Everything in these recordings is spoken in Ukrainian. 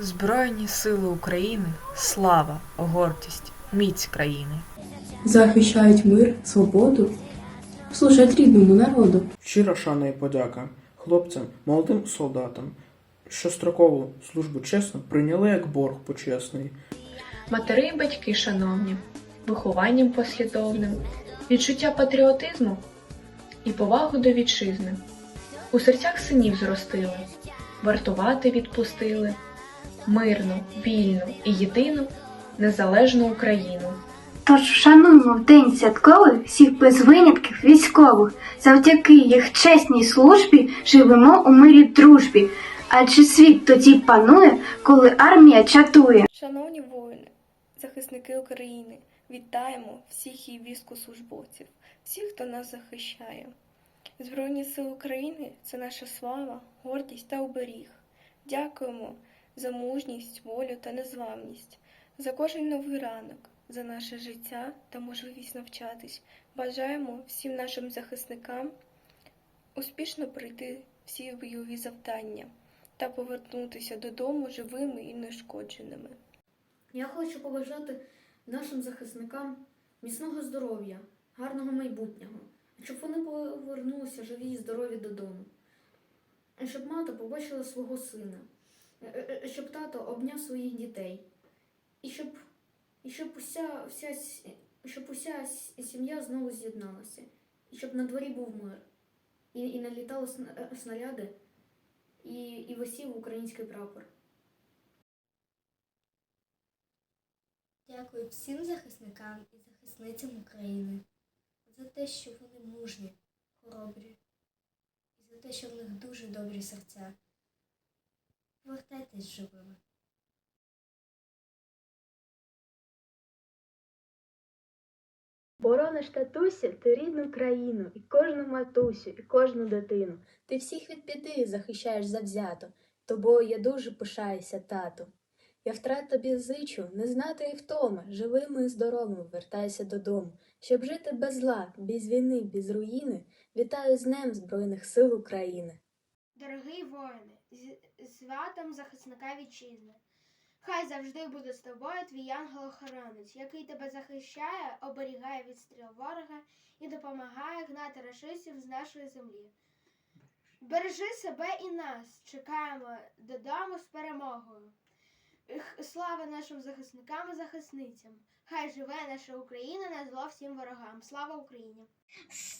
Збройні сили України, слава, гордість, міць країни. захищають мир, свободу, служать рідному народу. Щира шана і подяка хлопцям, молодим солдатам, що строкову службу чесно прийняли як борг почесний. Матери і батьки шановні, вихованням послідовним, відчуття патріотизму і повагу до вітчизни. У серцях синів зростили, вартувати відпустили, мирну, вільну і єдину незалежну Україну. Тож вшануємо в день святковий всіх без винятків військових. Завдяки їх чесній службі живемо у мирі дружбі. Адже світ тоді панує, коли армія чатує. Шановні воїни, захисники України, вітаємо всіх її військовослужбовців, всіх, хто нас захищає. Збройні сили України це наша слава, гордість та оберіг. Дякуємо за мужність, волю та незламність, за кожен новий ранок, за наше життя та можливість навчатись. Бажаємо всім нашим захисникам успішно пройти всі бойові завдання та повернутися додому живими і нешкодженими. Я хочу побажати нашим захисникам міцного здоров'я, гарного майбутнього, щоб вони повернулися живі і здорові додому, щоб мати побачила свого сина, щоб тато обняв своїх дітей, і щоб, і щоб уся, вся, щоб уся сім'я знову з'єдналася, і щоб на дворі був мир, і, і налітали е, снаряди, і, і висів український прапор. Дякую всім захисникам і захисницям України за те, що вони мужні, хоробрі, і за те, що в них дуже добрі серця. Повертайтесь живими. Борониш татусю, ти рідну країну, і кожну матусю, і кожну дитину. Ти всіх від біди захищаєш завзято, тобою я дуже пишаюся, тату. Я втрат тобі зичу, не знати і втоми, живими і здоровими вертайся додому, щоб жити без зла, без війни, без руїни. Вітаю з Днем Збройних сил України. Дорогий воїне, святом захисника вітчизни. Хай завжди буде з тобою твій ангел-охоронець, який тебе захищає, оберігає від стріл ворога і допомагає гнати рашистів з нашої землі. Бережи себе і нас, чекаємо додому з перемогою. Слава нашим захисникам і захисницям! Хай живе наша Україна на зло всім ворогам. Слава Україні!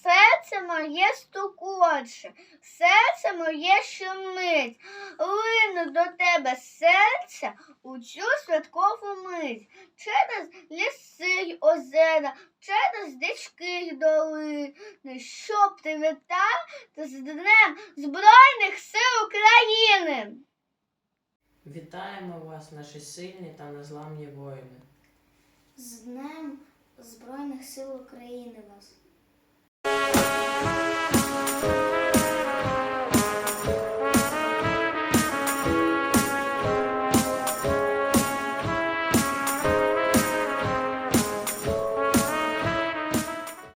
Серце моє стукоче, серце моє щемить, лину до тебе серця у цю святкову мить. Через ліси й озера, через дички й долини, щоб ти вітав та з Днем Збройних сил України. Вітаємо вас, наші сильні та незламні воїни. З Днем Збройних сил України вас!